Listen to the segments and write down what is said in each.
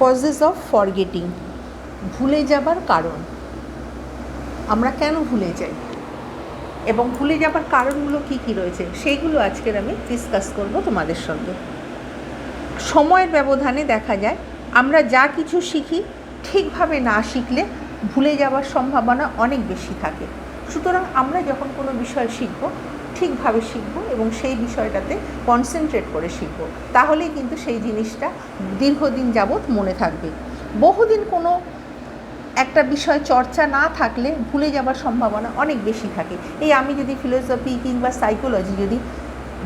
Causes of forgetting ভুলে যাবার কারণ। আমরা কেন ভুলে যাই? এবং ভুলে যাবার কারণগুলো কি কি রয়েছে? সেইগুলো আজকের আমি ডিসকাস করব তোমাদের সঙ্গে। সময়ের ব্যবধানে দেখা যায়, আমরা যা কিছু শিখি, ঠিকভাবে না শিখলে ভুলে যাওয়ার সম্ভাবনা অনেক বেশি থাকে। সুতরাং আমরা যখন কোনো বিষয় শিখব ঠিকভাবে শিখব এবং সেই বিষয়টাতে কনসেন্ট্রেট করে শিখব। তাহলেই কিন্তু সেই জিনিসটা দীর্ঘদিন যাবৎ মনে থাকবে। বহুদিন কোনো একটা বিষয় চর্চা না থাকলে ভুলে যাবার সম্ভাবনা অনেক বেশি থাকে। এই আমি যদি ফিলোসফি কিংবা সাইকোলজি যদি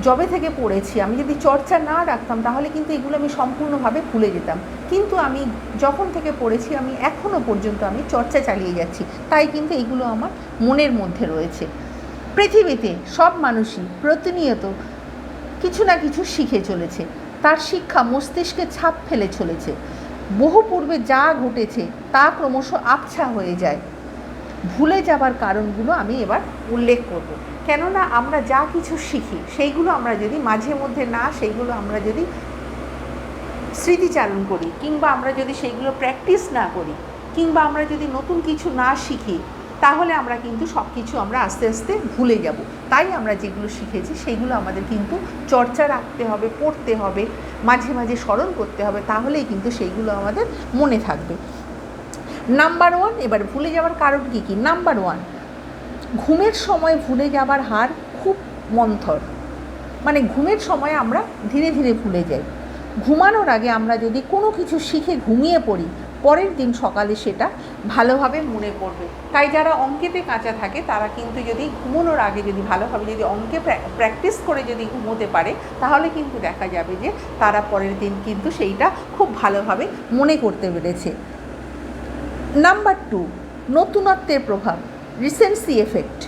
জবে থেকে পড়েছি, আমি যদি চর্চা না রাখতাম, তাহলে কিন্তু এগুলো আমি সম্পূর্ণভাবে ভুলে যেতাম। কিন্তু আমি যখন থেকে পড়েছি, আমি এখনও পর্যন্ত আমি চর্চা চালিয়ে যাচ্ছি। তাই কিন্তু এগুলো আমার মনের মধ্যে রয়েছে। পৃথিবীতে সব মানুষই প্রতিনিয়ত কিছু না কিছু শিখে চলেছে। তার শিক্ষা মস্তিষ্কে ছাপ ফেলে চলেছে। বহু পূর্বে যা ঘটেছে তা ক্রমশ আবছা হয়ে যায়। ভুলে যাবার কারণগুলো আমি এবার উল্লেখ করব। কেননা আমরা যা কিছু শিখি, সেইগুলো আমরা যদি মাঝে মধ্যে না, সেইগুলো আমরা যদি স্মৃতিচারণ করি, কিংবা আমরা যদি সেইগুলো প্র্যাকটিস না করি, কিংবা আমরা যদি নতুন কিছু না শিখি তাহলে আমরা কিন্তু সব কিছু আমরা আস্তে আস্তে ভুলে যাব। তাই আমরা যেগুলো শিখেছি সেইগুলো আমাদের কিন্তু চর্চা রাখতে হবে, পড়তে হবে, মাঝে মাঝে স্মরণ করতে হবে, তাহলেই কিন্তু সেইগুলো আমাদের মনে থাকবে। নাম্বার ওয়ান এবার ভুলে যাওয়ার কারণ কী কী? নাম্বার ওয়ান ঘুমের সময় ভুলে যাবার হার খুব মন্থর। মানে ঘুমের সময় আমরা ধীরে ধীরে ভুলে যাই। ঘুমানোর আগে আমরা যদি কোনো কিছু শিখে ঘুমিয়ে পড়ি পরের দিন সকালে সেটা ভালোভাবে মনে পড়বে। তাই যারা অঙ্কেতে কাঁচা থাকে, তারা কিন্তু যদি ঘুমানোর আগে যদি ভালোভাবে যদি অঙ্কে প্র্যাকটিস করে যদি ঘুমোতে পারে, তাহলে কিন্তু দেখা যাবে যে তারা পরের দিন কিন্তু সেইটা খুব ভালোভাবে মনে করতে পেরেছে। নাম্বার টু, নতুনত্বের প্রভাব রিসেন্সি এফেক্ট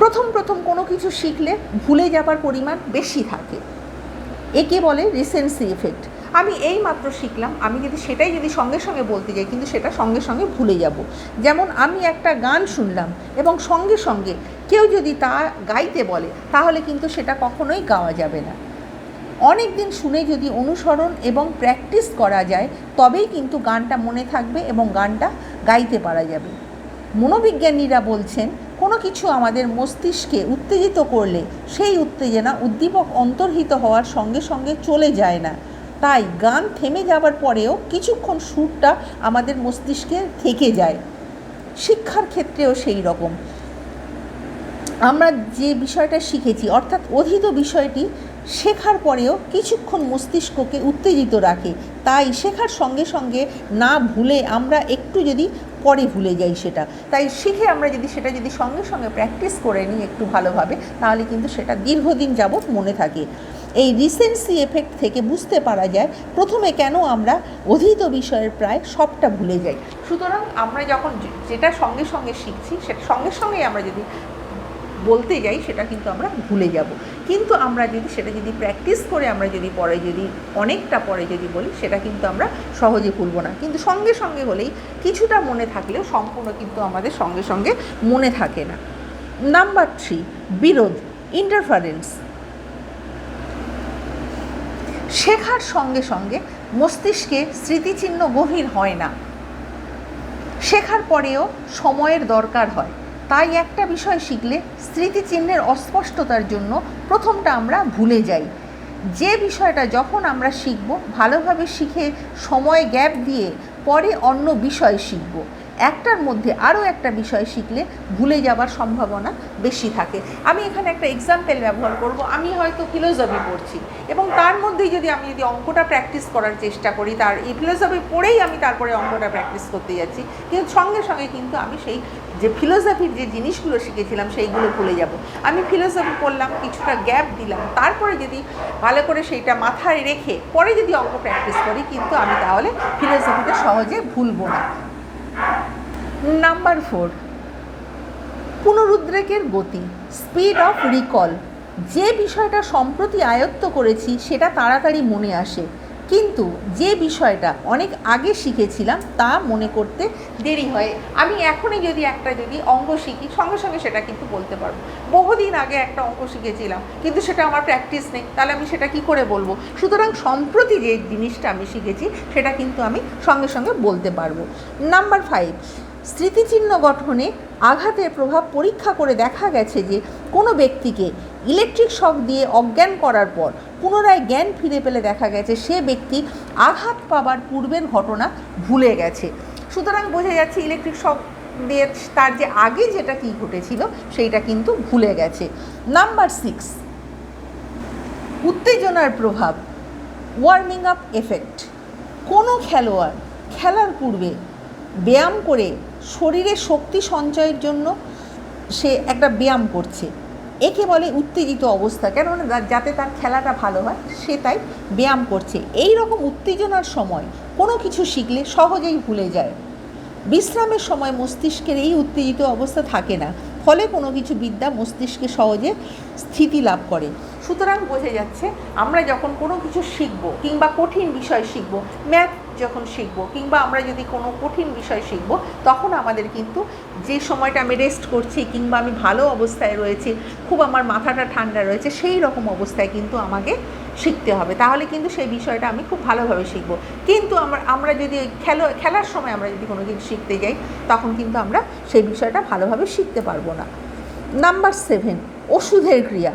প্রথম প্রথম কোনো কিছু শিখলে ভুলে যাবার পরিমাণ বেশি থাকে। একে বলে রিসেন্সি এফেক্ট আমি এই মাত্র শিখলাম, আমি যদি সেটাই যদি সঙ্গে সঙ্গে বলতে যাই, কিন্তু সেটা সঙ্গে সঙ্গে ভুলে যাব। যেমন আমি একটা গান শুনলাম এবং সঙ্গে সঙ্গে কেউ যদি তা গাইতে বলে, তাহলে কিন্তু সেটা কখনোই গাওয়া যাবে না। অনেক দিন শুনে যদি অনুসরণ এবং প্র্যাকটিস করা যায়, তবেই কিন্তু গানটা মনে থাকবে এবং গানটা গাইতে পারা যাবে। মনোবিজ্ঞানীরা বলছেন, কোনো কিছু আমাদের মস্তিষ্কে উত্তেজিত করলে, সেই উত্তেজনা উদ্দীপক অন্তর্হিত হওয়ার সঙ্গে সঙ্গে চলে যায় না। তাই গান থেমে যাবার পরেও কিছুক্ষণ সুরটা আমাদের মস্তিষ্কে থেকে যায়। শিক্ষার ক্ষেত্রেও সেই রকম। আমরা যে বিষয়টা শিখেছি, অর্থাৎ অধীত বিষয়টি শেখার পরেও কিছুক্ষণ মস্তিষ্ককে উত্তেজিত রাখে। তাই শেখার সঙ্গে সঙ্গে না ভুলে আমরা একটু যদি পরে ভুলে যাই সেটা। তাই শিখে আমরা যদি সেটা যদি সঙ্গে সঙ্গে প্র্যাকটিস করে নিই একটু ভালোভাবে, তাহলে কিন্তু সেটা দীর্ঘদিন যাবৎ মনে থাকে। এই রিসেন্সি এফেক্ট থেকে বুঝতে পারা যায়, প্রথমে কেন আমরা অধীত বিষয়ের প্রায় সবটা ভুলে যাই। সুতরাং আমরা যখন যেটা সঙ্গে সঙ্গে শিখছি সেটা সঙ্গে সঙ্গেই আমরা যদি বলতে যাই, সেটা কিন্তু আমরা ভুলে যাব। কিন্তু আমরা যদি সেটা যদি প্র্যাকটিস করে আমরা যদি পরে যদি, অনেকটা পরে যদি বলি, সেটা কিন্তু আমরা সহজে ভুলব না। কিন্তু সঙ্গে সঙ্গে হলেই কিছুটা মনে থাকলেও সম্পূর্ণ কিন্তু আমাদের সঙ্গে সঙ্গে মনে থাকে না। নাম্বার থ্রি বিরোধ ইন্টারফারেন্স শেখার সঙ্গে সঙ্গে মস্তিষ্কে স্মৃতিচিহ্ন গভীর হয় না। শেখার পরেও সময়ের দরকার হয়। তাই একটা বিষয় শিখলে স্মৃতিচিহ্নের অস্পষ্টতার জন্য প্রথমটা আমরা ভুলে যাই। যে বিষয়টা যখন আমরা শিখব, ভালোভাবে শিখে সময় গ্যাপ দিয়ে পরে অন্য বিষয় শিখব। একটার মধ্যে আরও একটা বিষয় শিখলে ভুলে যাবার সম্ভাবনা বেশি থাকে। আমি এখানে একটা এক্সাম্পল ব্যবহার করব। আমি হয়তো ফিলোসফি পড়ছি এবং তার মধ্যেই যদি আমি যদি অঙ্কটা প্র্যাকটিস করার চেষ্টা করি, তার এই ফিলোসফি পড়েই আমি তারপরে অঙ্কটা প্র্যাকটিস করতে যাচ্ছি। কিন্তু সঙ্গে সঙ্গে কিন্তু আমি সেই যে ফিলোসফির যে জিনিসগুলো শিখেছিলাম, সেইগুলো ভুলে যাব। আমি ফিলোসফি পড়লাম, কিছুটা গ্যাপ দিলাম। তারপরে যদি ভালো করে সেইটা মাথায় রেখে পরে যদি অঙ্ক প্র্যাকটিস করি, কিন্তু আমি তাহলে ফিলোসফিটা সহজে ভুলবো না। নাম্বার ফোর পুনরুদ্রেকের গতি স্পিড অফ রিকল যে বিষয়টা সম্প্রতি আয়ত্ত করেছি, সেটা তাড়াতাড়ি মনে আসে। কিন্তু যে বিষয়টা অনেক আগে শিখেছিলাম, তা মনে করতে দেরি হয়। আমি এখনই যদি একটা যদি অঙ্ক শিখি, সঙ্গে সঙ্গে সেটা কিন্তু বলতে পারব। বহুদিন আগে একটা অঙ্ক শিখেছিলাম, কিন্তু সেটা আমার প্র্যাকটিস নেই। তাহলে আমি সেটা কি করে বলব? সুতরাং সম্প্রতি যে জিনিসটা আমি শিখেছি, সেটা কিন্তু আমি সঙ্গে সঙ্গে বলতে পারব। নাম্বার ফাইভ স্মৃতিচিহ্ন গঠনে আঘাতের প্রভাব পরীক্ষা করে দেখা গেছে যে কোনো ব্যক্তিকে ইলেকট্রিক শক দিয়ে অজ্ঞান করার পর পুনরায় জ্ঞান ফিরে পেলে দেখা গেছে সে ব্যক্তি আঘাত পাবার পূর্বের ঘটনা ভুলে গেছে। সুতরাং বোঝা যাচ্ছে ইলেকট্রিক শক দিয়ে তার যে আগে যেটা কি ঘটেছিল সেইটা কিন্তু ভুলে গেছে। নাম্বার সিক্স, উত্তেজনার প্রভাব ওয়ার্মিং আপ এফেক্ট কোনো খেলোয়াড় খেলার পূর্বে ব্যায়াম করে শরীরে শক্তি সঞ্চয়ের জন্য সে একটা ব্যায়াম করছে। একে বলে উত্তেজিত অবস্থা। কেননা যাতে তার খেলাটা ভালো হয়, সে তাই ব্যায়াম করছে। এই রকম উত্তেজনার সময় কোনো কিছু শিখলে সহজেই ভুলে যায়। বিশ্রামের সময় মস্তিষ্কের এই উত্তেজিত অবস্থা থাকে না। ফলে কোনো কিছু বিদ্যা মস্তিষ্কে সহজে স্থিতি লাভ করে। সুতরাং বোঝা যাচ্ছে আমরা যখন কোনো কিছু শিখব কিংবা কঠিন বিষয় শিখব ম্যাথ যখন শিখব কিংবা আমরা যদি কোনো কঠিন বিষয় শিখব, তখন আমাদের কিন্তু যে সময়টা আমি রেস্ট করছি কিংবা আমি ভালো অবস্থায় রয়েছি, খুব আমার মাথাটা ঠান্ডা রয়েছে, সেই রকম অবস্থায় কিন্তু আমাকে শিখতে হবে। তাহলে কিন্তু সেই বিষয়টা আমি খুব ভালোভাবে শিখব। কিন্তু আমরা আমরা যদি ওই খেলো, খেলার সময় আমরা যদি কোনো কিছু শিখতে যাই, তখন কিন্তু আমরা সেই বিষয়টা ভালোভাবে শিখতে পারব না। নাম্বার সেভেন ওষুধের ক্রিয়া।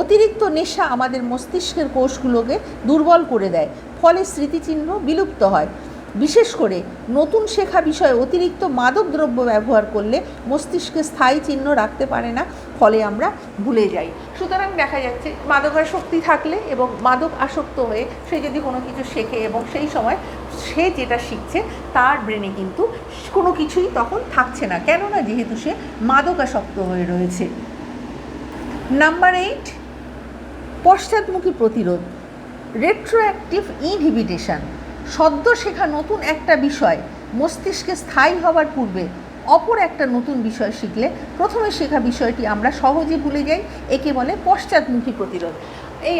অতিরিক্ত নেশা আমাদের মস্তিষ্কের কোষগুলোকে দুর্বল করে দেয়, ফলে স্মৃতিচিহ্ন বিলুপ্ত হয়। বিশেষ করে নতুন শেখা বিষয়ে অতিরিক্ত মাদক দ্রব্য ব্যবহার করলে মস্তিষ্কে স্থায়ী চিহ্ন রাখতে পারে না, ফলে আমরা ভুলে যাই। সুতরাং দেখা যাচ্ছে মাদকাসক্তি থাকলে এবং মাদক আসক্ত হয়ে সে যদি কোনো কিছু শেখে এবং সেই সময় সে যেটা শিখছে তার ব্রেনে কিন্তু কোনো কিছুই তখন থাকছে না। কেননা যেহেতু সে মাদকাসক্ত হয়ে রয়েছে। নাম্বার এইট পশ্চাৎমুখী প্রতিরোধ রেট্রোঅ্যাক্টিভ ইনহিবিটেশন সদ্য শেখা নতুন একটা বিষয়, মস্তিষ্কে স্থায়ী হবার পূর্বে অপর একটা নতুন বিষয় শিখলে প্রথমে শেখা বিষয়টি আমরা সহজে ভুলে যাই, একে বলে পশ্চাৎমুখী প্রতিরোধ। এই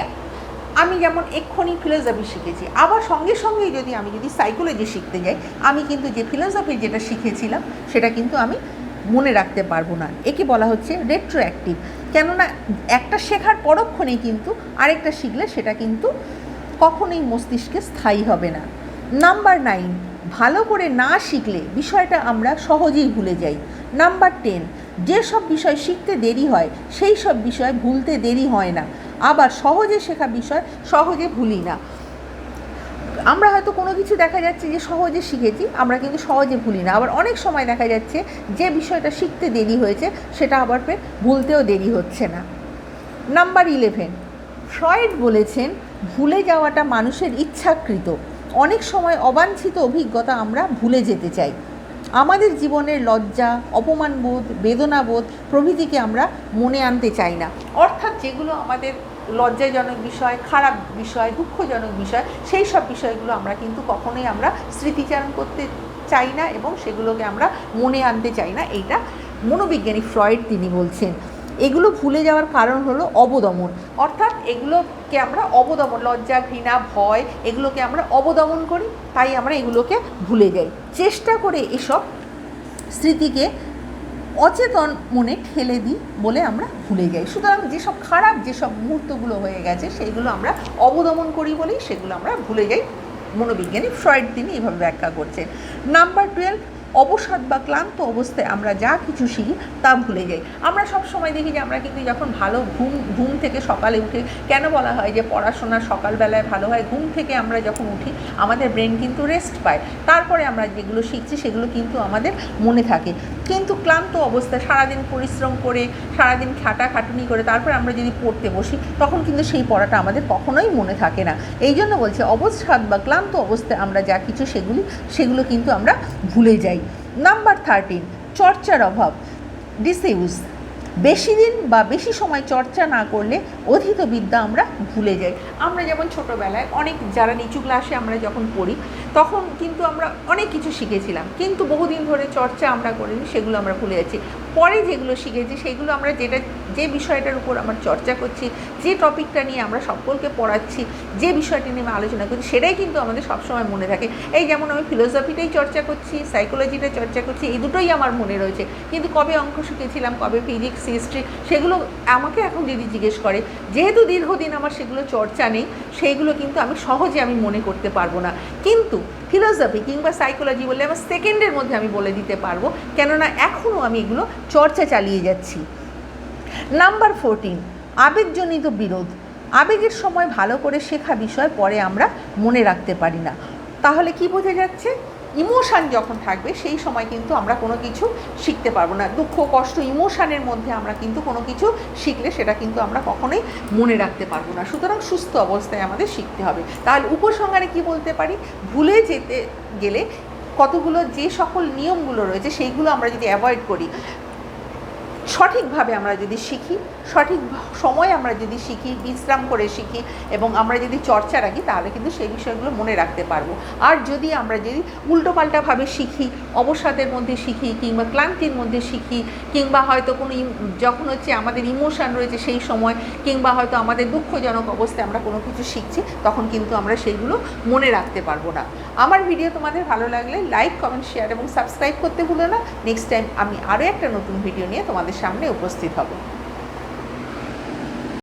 আমি যেমন এক্ষুনি ফিলোসফি শিখেছি, আবার সঙ্গে সঙ্গেই যদি আমি যদি সাইকোলজি শিখতে যাই, আমি কিন্তু যে ফিলোসফি যেটা শিখেছিলাম, সেটা কিন্তু আমি মনে রাখতে পারব না। একে বলা হচ্ছে রেট্রোঅ্যাক্টিভ কেননা একটা শেখার পরক্ষণেই কিন্তু আরেকটা শিখলে সেটা কিন্তু কখনোই মস্তিষ্কে স্থায়ী হবে না। নাম্বার নাইন ভালো করে না শিখলে বিষয়টা আমরা সহজেই ভুলে যাই। নাম্বার টেন যেসব বিষয় শিখতে দেরি হয়, সেই সব বিষয় ভুলতে দেরি হয় না। আবার সহজে শেখা বিষয় সহজে ভুলি না। আমরা হয়তো কোনো কিছু দেখা যাচ্ছে যে সহজে শিখেছি, আমরা কিন্তু সহজে ভুলি না। আবার অনেক সময় দেখা যাচ্ছে যে বিষয়টা শিখতে দেরি হয়েছে, সেটা আবার ফের ভুলতেও দেরি হচ্ছে না। নাম্বার ইলেভেন ফ্রয়েড বলেছেন, ভুলে যাওয়াটা মানুষের ইচ্ছাকৃত। অনেক সময় অবাঞ্ছিত অভিজ্ঞতা আমরা ভুলে যেতে চাই। আমাদের জীবনের লজ্জা, অপমানবোধ, বেদনাবোধ প্রভৃতিকে আমরা মনে আনতে চাই না। অর্থাৎ যেগুলো আমাদের লজ্জাজনক বিষয়, খারাপ বিষয়, দুঃখজনক বিষয়, সেই সব বিষয়গুলো আমরা কিন্তু কখনোই আমরা স্মৃতিচারণ করতে চাই না এবং সেগুলোকে আমরা মনে আনতে চাই না। এইটা মনোবিজ্ঞানী ফ্রয়েড তিনি বলছেন। এগুলো ভুলে যাওয়ার কারণ হলো অবদমন। অর্থাৎ এগুলোকে আমরা অবদমন, লজ্জা, ঘৃণা, ভয়, এগুলোকে আমরা অবদমন করি, তাই আমরা এগুলোকে ভুলে যাই। চেষ্টা করে এসব স্মৃতিকে অচেতন মনে ঠেলে দিই বলে আমরা ভুলে যাই। সুতরাং যেসব খারাপ, যেসব মুহূর্তগুলো হয়ে গেছে, সেইগুলো আমরা অবদমন করি বলেই সেগুলো আমরা ভুলে যাই। মনোবিজ্ঞানী ফ্রয়েড তিনি এভাবে ব্যাখ্যা করছেন। নাম্বার টুয়েলভ, অবসাদ বা ক্লান্ত অবস্থায় আমরা যা কিছু শিখি তা ভুলে যাই। আমরা সব সময় দেখি যে আমরা কিন্তু যখন ভালো ঘুম ঘুম থেকে সকালে উঠে, কেন বলা হয় যে পড়াশোনা সকালবেলায় ভালো হয়, ঘুম থেকে আমরা যখন উঠি, আমাদের ব্রেন কিন্তু রেস্ট পায়। তারপরে আমরা যেগুলো শিখছি, সেগুলো কিন্তু আমাদের মনে থাকে। কিন্তু ক্লান্ত অবস্থায় সারাদিন পরিশ্রম করে, সারাদিন খাটাখাটুনি করে, তারপর আমরা যদি পড়তে বসি, তখন কিন্তু সেই পড়াটা আমাদের কখনোই মনে থাকে না। এই জন্য বলছে, অবসাদ বা ক্লান্ত অবস্থায় আমরা যা কিছু সেগুলি, সেগুলো কিন্তু আমরা ভুলে যাই। নাম্বার থার্টিন চর্চার অভাব ডিসইউজ বেশি দিন বা বেশি সময় চর্চা না করলে অধীত বিদ্যা আমরা ভুলে যাই। আমরা যেমন ছোটোবেলায় অনেক, যারা নিচু ক্লাসে আমরা যখন পড়ি তখন কিন্তু আমরা অনেক কিছু শিখেছিলাম। কিন্তু বহুদিন ধরে চর্চা আমরা করিনি, সেগুলো আমরা ভুলে যাচ্ছি। পরে যেগুলো শিখেছি, সেগুলো আমরা যেটা যে বিষয়টার উপর আমার চর্চা করছি, যে টপিকটা নিয়ে আমরা সকলকে পড়াচ্ছি, যে বিষয়টি নিয়ে আমি আলোচনা করছি, সেটাই কিন্তু আমাদের সবসময় মনে থাকে। এই যেমন আমি ফিলোসফিটাই চর্চা করছি সাইকোলজিটা চর্চা করছি, এই দুটোই আমার মনে রয়েছে। কিন্তু কবে অঙ্ক শিখেছিলাম, কবে ফিজিক্স হিস্ট্রি সেগুলো আমাকে এখন যদি জিজ্ঞেস করে, যেহেতু দীর্ঘদিন আমার সেগুলো চর্চা নেই, সেইগুলো কিন্তু আমি সহজে আমি মনে করতে পারব না। কিন্তু ফিলোসফি কিংবা সাইকোলজি বললে আমার সেকেন্ডের মধ্যে আমি বলে দিতে পারব, কেননা এখনও আমি এগুলো চর্চা চালিয়ে যাচ্ছি। নাম্বার ফোরটিন আবেগজনিত বিরোধ। আবেগের সময় ভালো করে শেখা বিষয় পরে আমরা মনে রাখতে পারি না। তাহলে কি বোঝা যাচ্ছে? ইমোশান যখন থাকবে, সেই সময় কিন্তু আমরা কোনো কিছু শিখতে পারব না। দুঃখ, কষ্ট ইমোশানের মধ্যে আমরা কিন্তু কোনো কিছু শিখলে সেটা কিন্তু আমরা কখনোই মনে রাখতে পারব না। সুতরাং সুস্থ অবস্থায় আমাদের শিখতে হবে। তাহলে উপসংহারে কি বলতে পারি? ভুলে যেতে গেলে কতগুলো যে সকল নিয়মগুলো রয়েছে, সেইগুলো আমরা যদি অ্যাভয়েড করি সঠিকভাবে আমরা যদি শিখি সঠিক সময় আমরা যদি শিখি, বিশ্রাম করে শিখি এবং আমরা যদি চর্চা রাখি, তাহলে কিন্তু সেই বিষয়গুলো মনে রাখতে পারব। আর যদি আমরা যদি উল্টোপাল্টাভাবে শিখি, অবসাদের মধ্যে শিখি কিংবা ক্লান্তির মধ্যে শিখি কিংবা হয়তো কোনো যখন হচ্ছে আমাদের ইমোশান রয়েছে সেই সময় কিংবা হয়তো আমাদের দুঃখজনক অবস্থায় আমরা কোনো কিছু শিখছি, তখন কিন্তু আমরা সেইগুলো মনে রাখতে পারব না। আমার ভিডিও তোমাদের ভালো লাগলে লাইক, কমেন্ট, শেয়ার এবং সাবস্ক্রাইব করতে ভুলো না। নেক্সট টাইম আমি আরও একটা নতুন ভিডিও নিয়ে তোমাদের সামনে উপস্থিত হব।